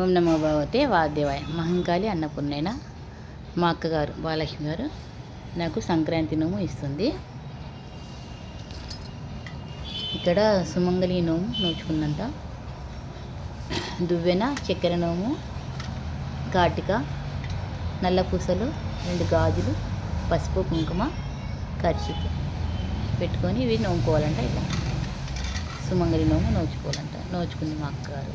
ఓం నమో భగవతే వాదేవాయ మహంకాళి అన్నపూర్ణైన మా అక్కగారు బాలక్ష్మి గారు నాకు సంక్రాంతి నోము ఇస్తుంది. ఇక్కడ సుమంగళి నోము నోచుకున్నంత. దువ్వెన చక్కెర నోము కాటిక నల్ల పూసలు రెండు గాజులు పసుపు కుంకుమ ఖర్చుకు పెట్టుకొని ఇవి నోముకోవాలంట ఇలా. సుమంగళి నోము నోచుకోవాలంట. నోచుకుంది మా అక్కగారు.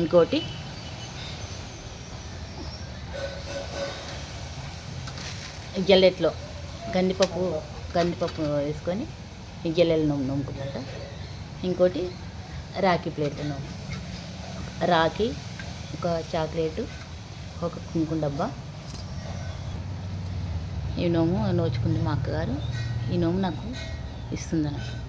ఇంకోటి. జల్లెట్లో కందిపప్పు కందిపప్పు వేసుకొని ఈ జల్లెలు నోము నోముకుందంట ఇంకోటి రాఖీ ప్లేట్ నోము రాఖీ ఒక చాక్లెట్ ఒక కుంకుమ డబ్బా. ఈ నోము నోచుకుంది మా అక్కగారు. ఈ నోము నాకు ఇస్తుంది అన్నట్టు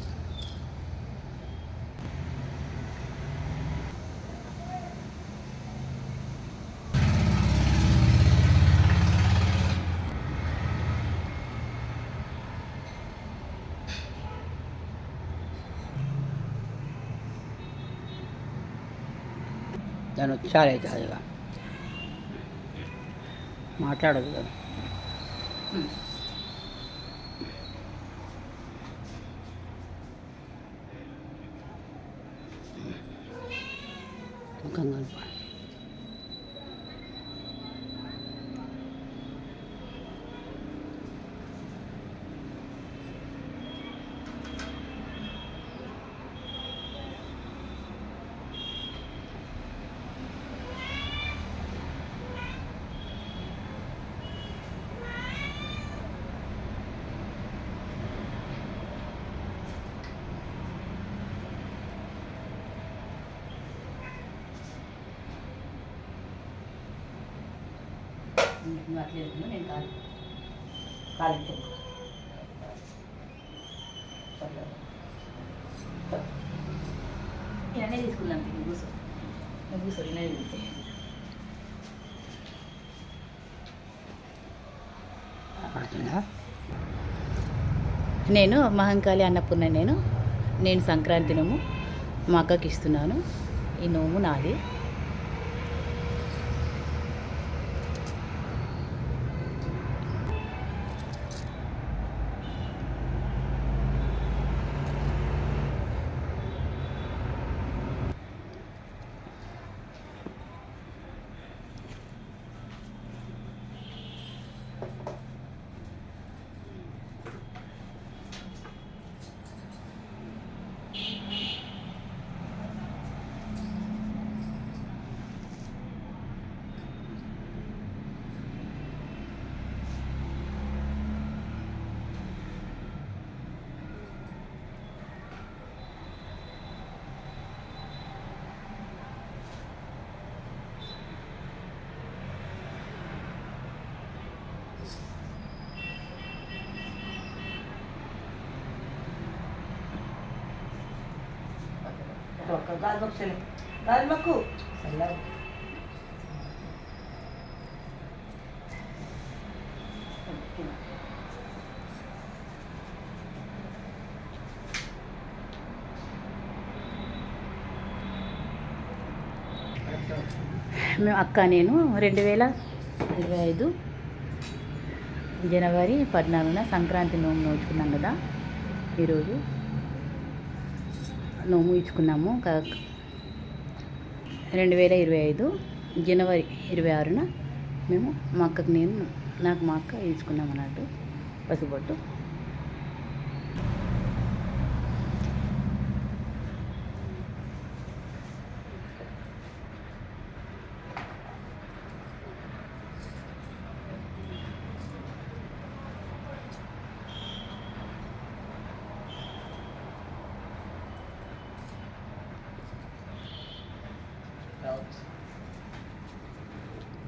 దాని వచ్చారు అవుతుంది ఇక మాట్లాడదు కదా ముఖం కలుపు నువ్వు అట్లే నేను కాదు కాలు చెప్పు ఇవన్నీ తీసుకుందాం నువ్వు కూర్చో. నువ్వు కూర్చో ఇవన్నీ నేను మహంకాళి అన్నపూర్ణ నేను. నేను సంక్రాంతి నోము మా అక్కకి ఇస్తున్నాను. ఈ నోము నాది. よし。ఒక్క గాలి మొక్కలే గాలి మక్కు మేము అక్క నేను రెండు వేల ఇరవై ఐదు జనవరి పద్నాలుగున సంక్రాంతి నోము నోచుకున్నాం కదా. ఈరోజు నోము ఇచ్చుకున్నాము. ఒక రెండు వేల ఇరవై ఐదు జనవరి ఇరవై ఆరున మేము మా అక్కకు నేను నాకు మా అక్క ఇచ్చుకున్నాం అన్నట్టు పసుపొట్టు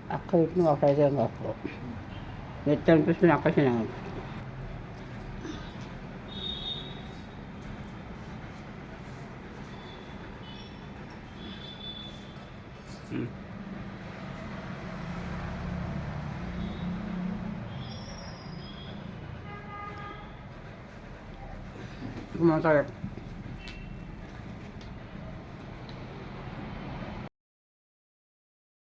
Ako mo, kaya mo ako. Nagtanong ko sila kasi na ako. Hmm. Kumain tayo.